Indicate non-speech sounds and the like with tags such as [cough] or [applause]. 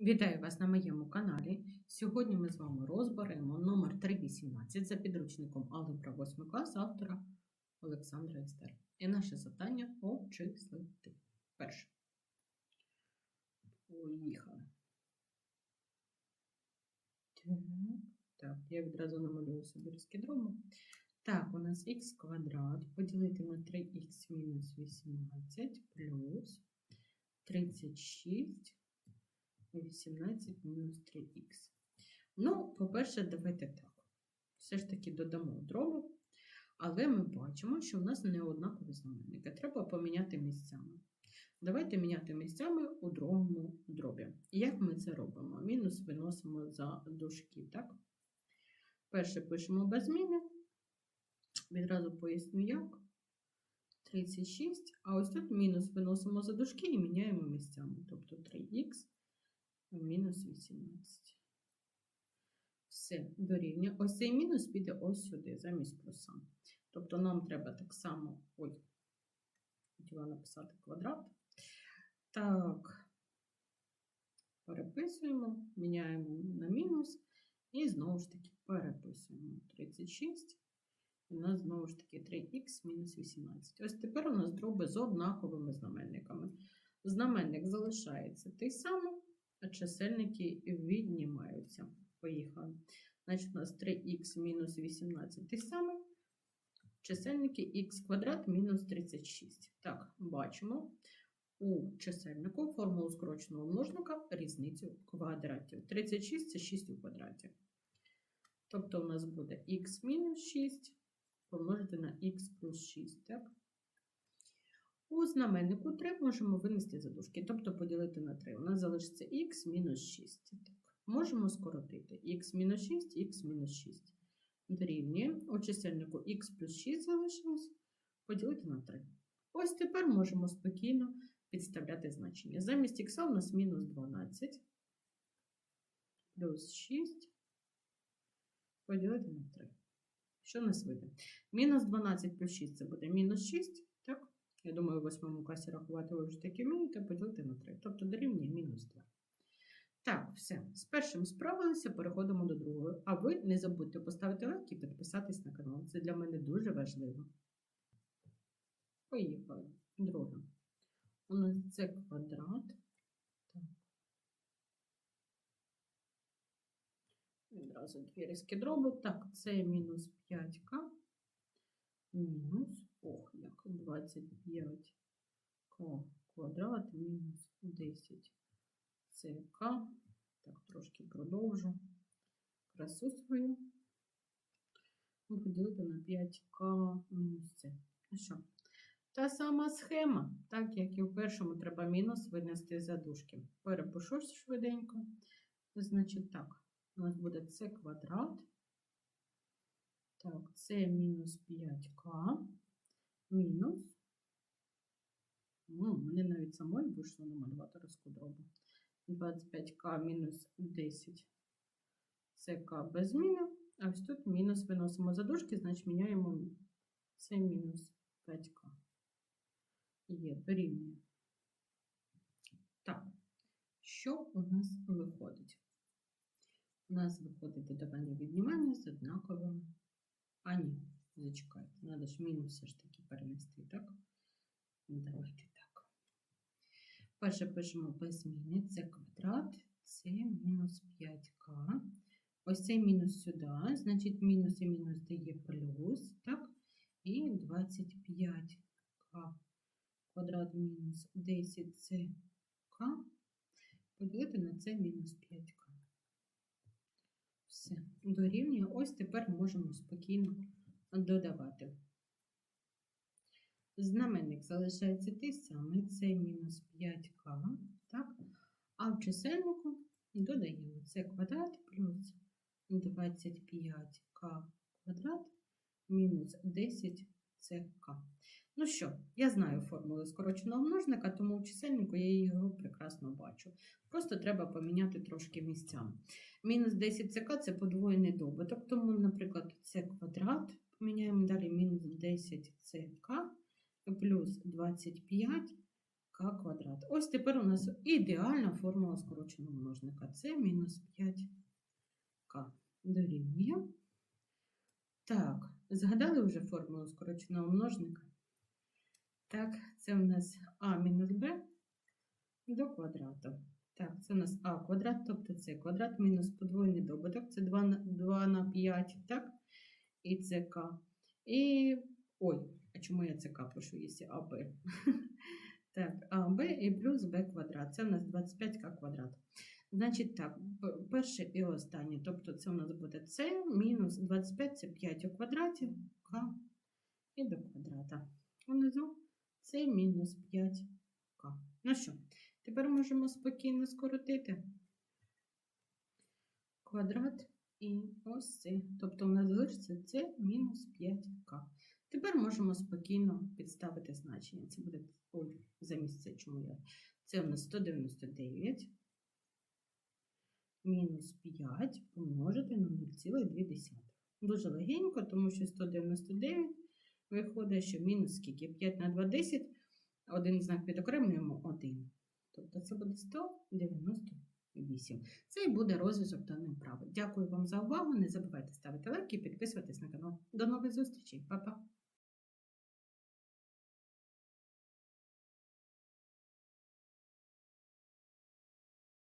Вітаю вас на моєму каналі. Сьогодні ми з вами розберемо номер 318 за підручником Алgebra 8 клас автора Олександра Естер. І наше завдання обчислити. Перше. Поїхали. Так, я відразу намалюю собі розкідромо. Так, у нас х квадрат поділити на 3х мінус 18 плюс 36 18 мінус 3х. Ну, по-перше, давайте так. Все ж таки додамо дробу, але ми бачимо, що в нас не однакові знаменники. Треба поміняти місцями. Давайте міняти місцями у другому дробі. Як ми це робимо? Мінус виносимо за дужки, так? Перше пишемо без зміни. Відразу поясню, як. 36, а ось тут мінус виносимо за дужки і міняємо місцями. Тобто 3х мінус 18. Все, дорівнює. Ось цей мінус піде ось сюди, замість плюса. Тобто нам треба так само. Ой, хотіла написати квадрат. Так, переписуємо, міняємо на мінус. І знову ж таки переписуємо 36. У нас знову ж таки 3х мінус 18. Ось тепер у нас дроби з однаковими знаменниками. Знаменник залишається той самий а чисельники віднімаються. Поїхали. Значить, у нас 3х мінус 18 те саме. Чисельники х квадрат мінус 36. Так, бачимо у чисельнику формулу скороченого множника різницю квадратів. 36 це 6 у квадраті. Тобто у нас буде х мінус 6 помножити на х плюс 6. так? У знаменнику 3 можемо винести за дужки, тобто поділити на 3. У нас залишиться х мінус 6. Так. Можемо скоротити х мінус 6, х мінус 6. Дорівнює у чисельнику х плюс 6 залишилось поділити на 3. Ось тепер можемо спокійно підставляти значення. Замість х у нас мінус 12 плюс 6 поділити на 3. Що нас вийде? Мінус 12 плюс 6 це буде мінус 6. Так? Я думаю, в восьмому класі рахувати ви вже таки вмієте, поділити на 3. Тобто дорівнює мінус 2. Так, все. З першим справилися, переходимо до другого. А ви не забудьте поставити лайк і підписатись на канал. Це для мене дуже важливо. Поїхали. Друге. У нас це квадрат. Так. Відразу дві різки дроби. Так, це мінус 5к. Мінус Ох, як 25 к квадрат мінус 10 СК. Так, трошки продовжу красу свою. Поділити на 5К мінус С. Ну що? Та сама схема, так як і в першому треба мінус винести за дужки. Перепишу швиденько. Значить, так, у нас буде С квадрат. Так, С мінус 5К мінус. Ну, Мені навіть самої вийшло намалювати розкудробу. 25к мінус 10 СК без зміни. А ось тут мінус виносимо за дужки, значить міняємо це мінус 5к. Є дорівнює. Так, що у нас виходить? У нас виходить додавання віднімання з однаковим. А ні, зачекайте, треба ж мінус все ж таки перенести, так? Давайте так. Перше пишемо без зміни, це квадрат, це мінус 5к. Ось цей мінус сюди, значить, мінус і мінус дає плюс, так? І 25к квадрат мінус 10 це к поділити на це мінус 5к. Все, дорівнює. Ось тепер можемо спокійно додавати. Знаменник залишається той самий, це мінус 5к, так? А в чисельнику додаємо це квадрат плюс 25к квадрат мінус 10 ck. Ну що, я знаю формулу скороченого множника, тому в чисельнику я його прекрасно бачу. Просто треба поміняти трошки місцями. Мінус 10 ck це подвоєний добуток, тому, наприклад, це квадрат Міняємо далі мінус 10 ck плюс 25 к квадрат. Ось тепер у нас ідеальна формула скороченого множника. Це мінус 5к дорівнює. Так, згадали вже формулу скороченого множника? Так, це у нас а мінус b до квадрату. Так, це у нас а квадрат, тобто це квадрат мінус подвоєний добуток, це 2 на, 2 на 5, так? І це к. І, ой, а чому я це к пишу, якщо АБ? [laughs] Так, АБ і плюс b квадрат. Це у нас 25к квадрат. Значить так, перше і останнє. Тобто це у нас буде c мінус 25 це 5 у квадраті, k і до квадрата. Внизу це мінус 5к. Ну що, тепер можемо спокійно скоротити квадрат і ось це. Тобто у нас залишиться це мінус 5к. Тепер можемо спокійно підставити значення. Це буде ой, замість це, чому я. Це у нас 199 мінус 5 помножити на 0,2. Дуже легенько, тому що 199 виходить, що мінус скільки? 5 на 2 – 10, один знак підокремлюємо 1. Тобто це буде 198. Це і буде розв'язок даної вправи. Дякую вам за увагу. Не забувайте ставити лайки і підписуватись на канал. До нових зустрічей. Па-па!